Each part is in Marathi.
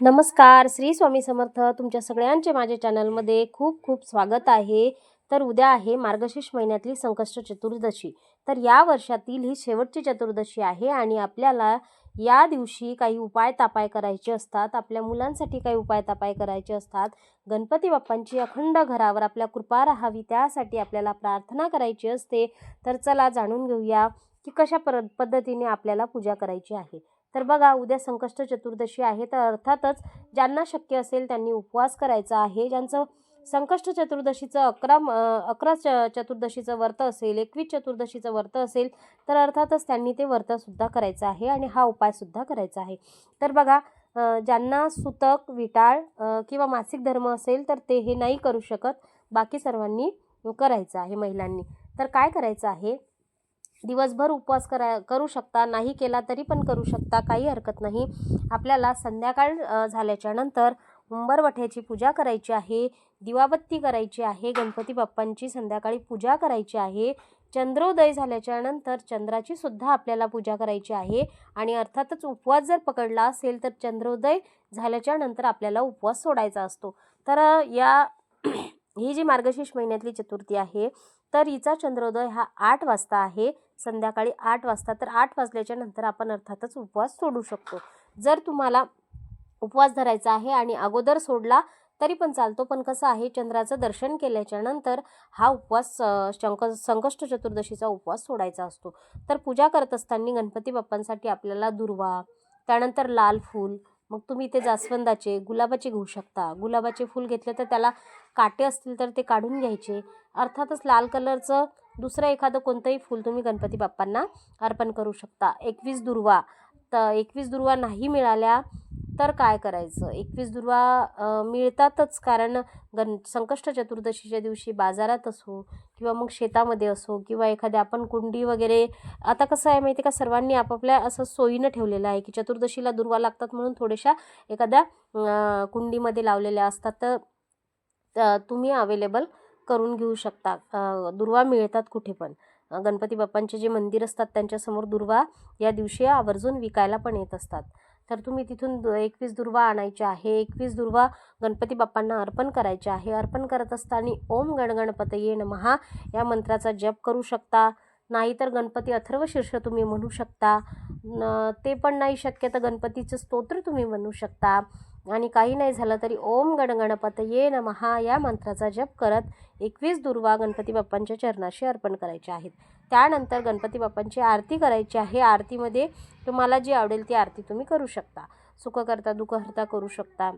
नमस्कार श्री स्वामी समर्थ. तुमच्या सगळ्यांचे माझ्या चॅनलमध्ये खूप खूप स्वागत आहे. तर उद्या आहे मार्गशीर्ष महिन्यातली संकष्ट चतुर्दशी. तर या वर्षातील ही शेवटची चतुर्दशी आहे आणि आपल्याला या दिवशी काही उपाय तापाय करायचे असतात. आपल्या मुलांसाठी काही उपाय तापाय करायचे असतात. गणपती बाप्पांची अखंड घरावर आपल्या कृपा राहावी त्यासाठी आपल्याला प्रार्थना करायची असते. तर चला जाणून घेऊया की कशा पर पद्धतीने आपल्याला पूजा करायची आहे. तर बघा उद्या संकष्ट चतुर्दशी आहे तर अर्थातच ज्यांना शक्य असेल त्यांनी उपवास करायचा आहे. ज्यांचं संकष्ट चतुर्दशीचं अकरा अकरा च चतुर्दशीचं व्रत असेल एकवीस चतुर्दशीचं व्रत असेल तर अर्थातच त्यांनी ते व्रतसुद्धा करायचं आहे आणि हा उपायसुद्धा करायचा आहे. तर बघा ज्यांना सुतक विटाळ किंवा मासिक धर्म असेल तर ते हे नाही करू शकत. बाकी सर्वांनी करायचं आहे महिलांनी. तर काय करायचं आहे? दिवसभर उपवास करा करू शकता नाही केला तरी पण करू शकता काही हरकत नाही. आपल्याला संध्याकाळ झाल्याच्यानंतर उंबरवठ्याची पूजा करायची आहे दिवाबत्ती करायची आहे गणपती बाप्पांची संध्याकाळी पूजा करायची आहे चंद्रोदय झाल्याच्यानंतर चंद्राची सुद्धा आपल्याला पूजा करायची आहे आणि अर्थातच उपवास जर पकडला असेल तर चंद्रोदय झाल्याच्यानंतर आपल्याला उपवास सोडायचा असतो. तर या ही जी मार्गशीर्ष महिन्यातली चतुर्थी आहे तर हिचा चंद्रोदय हा आठ वाजता आहे. संध्याकाळी आठ वाजता. तर आठ वाजल्याच्या नंतर आपण अर्थातच उपवास सोडू शकतो. जर तुम्हाला उपवास धरायचा आहे आणि अगोदर सोडला तरी पण चालतो. पण कसं आहे चंद्राचं दर्शन केल्याच्यानंतर हा उपवास शंक संकष्ट चतुर्दशीचा उपवास सोडायचा असतो. तर पूजा करत असताना गणपती बाप्पांसाठी आपल्याला दुर्वा त्यानंतर लाल फूल मग तुम्ही इथे जास्वंदाचे गुलाबाचे घेऊ शकता. गुलाबाचे फूल घेतले तर त्याला काटे असतील तर ते काढून घ्यायचे. अर्थातच लाल कलरचं दुसरं एखादं कोणतंही फूल तुम्ही गणपती बाप्पांना अर्पण करू शकता. एकवीस दुर्वा तर एकवीस दुर्वा नाही मिळाल्या तर काय करायचं? एकवीस दुर्वा मिळतातच. कारण गण संकष्ट चतुर्दशीच्या दिवशी बाजारात असो किंवा मग शेतामध्ये असो किंवा एखाद्या आपण कुंडी वगैरे आता कसं आहे माहिती आहे का? सर्वांनी आपापल्या असं सोयीनं ठेवलेलं आहे की चतुर्दशीला दुर्वा लागतात म्हणून थोड्याशा एखाद्या कुंडीमध्ये लावलेल्या असतात. तर तुम्ही अवेलेबल करून घेऊ शकता. दुर्वा मिळतात कुठे पण. गणपती बाप्पांचे जे मंदिर असतात त्यांच्यासमोर दुर्वा या दिवशी आवर्जून विकायला पण येत असतात. तर तुम्ही तिथून एकवीस दुर्वा आणायच्या आहे. एकवीस दुर्वा गणपती बाप्पांना अर्पण करायचे आहे. अर्पण करत असताना ओम गणगणपतये नमहा या मंत्राचा जप करू शकता. नाहीतर गणपती अथर्व शीर्ष तुम्ही म्हणू शकता. न ते पण नाही शक्य तर गणपतीचं स्तोत्र तुम्ही म्हणू शकता. आणि काही नाही झालं तरी ओम गणगणपत ये न नमहा या मंत्राचा जप करत एकवीस दुर्वा गणपती बाप्पांच्या चरणाशी अर्पण करायच्या आहेत. त्यानंतर गणपती बाप्पांची आरती करायची आहे. आरतीमध्ये तुम्हाला जी आवडेल ती आरती तुम्ही करू शकता. सुखकर्ता दुःखहर्ता करू शकता.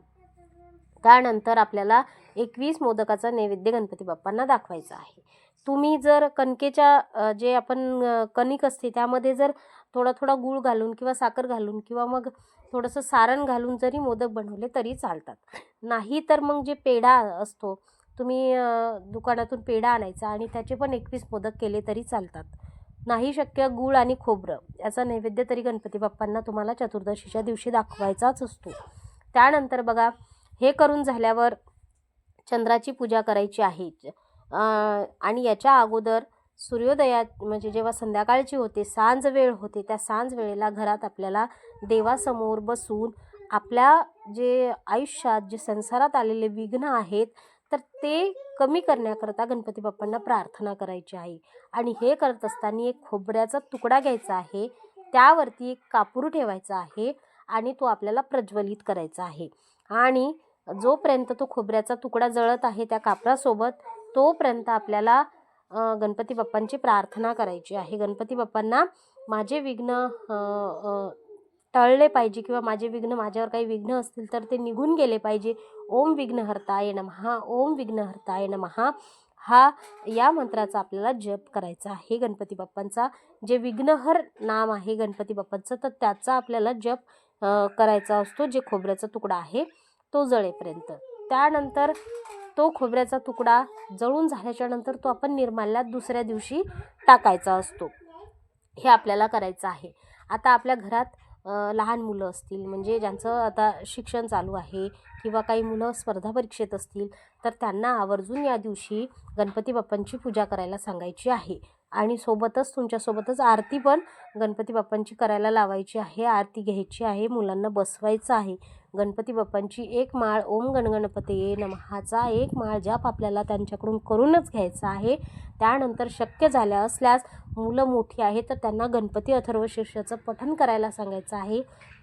त्यानंतर आपल्याला एकवीस मोदकाचा नैवेद्य गणपती बाप्पांना दाखवायचा आहे. तुम्ही जर कणकेच्या जे आपण कणिक असते त्यामध्ये जर थोडा थोडा गूळ घालून किंवा साखर घालून किंवा मग थोडंसं सारण घालून जरी मोदक बनवले तरी चालतात. नाही तर मग जे पेढा असतो तुम्ही दुकानातून पेढा आणायचा आणि त्याचे पण एकवीस मोदक केले तरी चालतात. नाही शक्य गूळ आणि खोबरं याचा नैवेद्य तरी गणपती बाप्पांना तुम्हाला चतुर्दशीच्या दिवशी दाखवायचाच असतो. त्यानंतर बघा हे करून झाल्यावर चंद्राची पूजा करायची आहे. आणि याच्या अगोदर सूर्योदयात म्हणजे जेव्हा संध्याकाळची होते सांज वेळ होते त्या सांज वेळेला घरात आपल्याला देवासमोर बसून आपल्या जे आयुष्यात जे संसारात आलेले विघ्न आहेत तर ते कमी करण्याकरता गणपती बाप्पांना प्रार्थना करायची आहे. आणि हे करत असताना एक खोबऱ्याचा तुकडा घ्यायचा आहे त्यावरती एक कापूर ठेवायचा आहे आणि तो आपल्याला प्रज्वलित करायचा आहे. आणि जोपर्यंत तो खोबऱ्याचा तुकडा जळत आहे त्या कापरासोबत तोपर्यंत आपल्याला गणपती बाप्पांची प्रार्थना करायची आहे. गणपती बाप्पांना माझे विघ्न टळले पाहिजे किंवा माझे विघ्न माझ्यावर काही विघ्न असतील तर ते निघून गेले पाहिजे. ओम विघ्नहर्ताय नमहा ओम विघ्नहर्ताय नमहा. हा या मंत्राचा आपल्याला जप करायचा आहे गणपती बाप्पांचा. जे विघ्नहर नाम आहे गणपती बाप्पांचं तर त्याचा आपल्याला जप करायचा असतो. जे खोबऱ्याचा तुकडा आहे तो जळेपर्यंत. त्यानंतर तो खोबऱ्याचा तुकडा जळून झाल्याच्यानंतर तो आपण निर्माल्यात दुसऱ्या दिवशी टाकायचा असतो. हे आपल्याला करायचं आहे. आता आपल्या घरात लहान मुलं असतील म्हणजे ज्यांचं आता शिक्षण चालू आहे किंवा काही मुलं स्पर्धा परीक्षेत असतील तर त्यांना आवर्जून या दिवशी गणपती बाप्पांची पूजा करायला सांगायची आहे. आणि सोबतच तुमच्यासोबतच आरती पण गणपती बाप्पांची करायला लावायची आहे. आरती घ्यायची आहे मुलांना बसवायचं आहे. गणपती बाप्पांची एक माळ ओम गणगणपते नमहाचा एक माळ जाप आपल्याला त्यांच्याकडून करूनच घ्यायचा आहे. त्यानंतर शक्य झाल्या असल्यास मुलं मोठी आहेत तर त्यांना गणपती अथर्वशीर्षाचं पठण करायला सांगायचं आहे.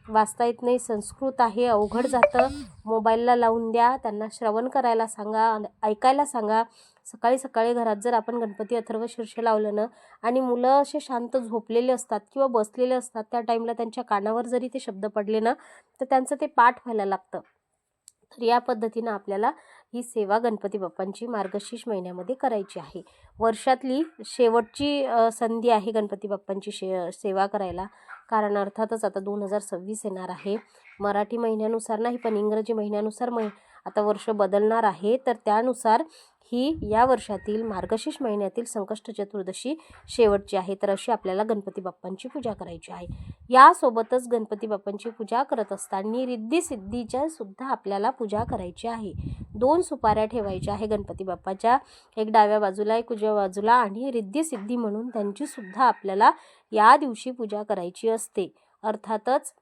वाचता येत नाही. संस्कृत आहे अवघड जातं. मोबाईलला लावून द्या त्यांना श्रवण करायला सांगा ऐकायला सांगा. सकाळी सकाळी घरात जर आपण गणपती अथर्व शीर्ष लावलं ना आणि मुलं असे शांत झोपलेले असतात किंवा बसलेले असतात त्या टाईमला त्यांच्या कानावर जरी ते शब्द पडले ना तर त्यांचं ते पाठ व्हायला लागतं. तर या पद्धतीनं आपल्याला ही सेवा गणपती बाप्पांची मार्गशीर्ष महिन्यामध्ये करायची आहे. वर्षातली शेवटची संधी आहे गणपती बाप्पांची शे सेवा करायला. कारण अर्थातच आता दोन हजार सव्वीस येणार आहे. मराठी महिन्यानुसार नाही पण इंग्रजी महिन्यानुसार मै आता वर्ष बदलणार आहे. तर त्यानुसार ही या वर्षातील मार्गशीर्ष महिन्यातील संकष्ट चतुर्दशी शेवटची आहे. तर अशी आपल्याला गणपती बाप्पांची पूजा करायची आहे. यासोबतच गणपती बाप्पांची पूजा करत असताना रिद्धी सिद्धीच्या सुद्धा आपल्याला पूजा करायची आहे. दोन सुपाऱ्या ठेवायच्या आहे गणपती बाप्पाच्या. एक डाव्या बाजूला एक उजव्या बाजूला आणि रिद्धी सिद्धी म्हणून त्यांची सुद्धा आपल्याला या दिवशी पूजा करायची असते. अर्थातच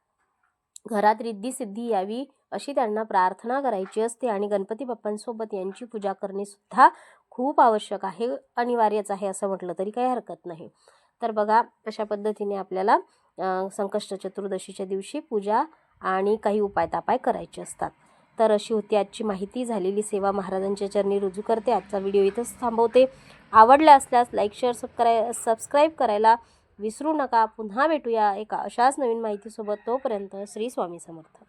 घरात रिद्धी सिद्धी यावी अशी त्यांना प्रार्थना करायची असते आणि गणपती बाप्पांसोबत यांची पूजा करणेसुद्धा खूप आवश्यक आहे अनिवार्यच आहे असं म्हटलं तरी काही हरकत नाही. तर बघा अशा पद्धतीने आपल्याला संकष्ट चतुर्दशीच्या दिवशी पूजा आणि काही उपाय तापाय करायचे असतात. तर अशी होती आजची माहिती. झालेली सेवा महाराजांच्या चरणी रुजू करते. आजचा व्हिडिओ इथंच थांबवते. आवडला असल्यास लाईक शेअर सबस्क्राय सबस्क्राईब करायला विसरू नका. पुन्हा भेटूया एका अशाच नवीन माहितीसोबत. तोपर्यंत श्री स्वामी समर्थ.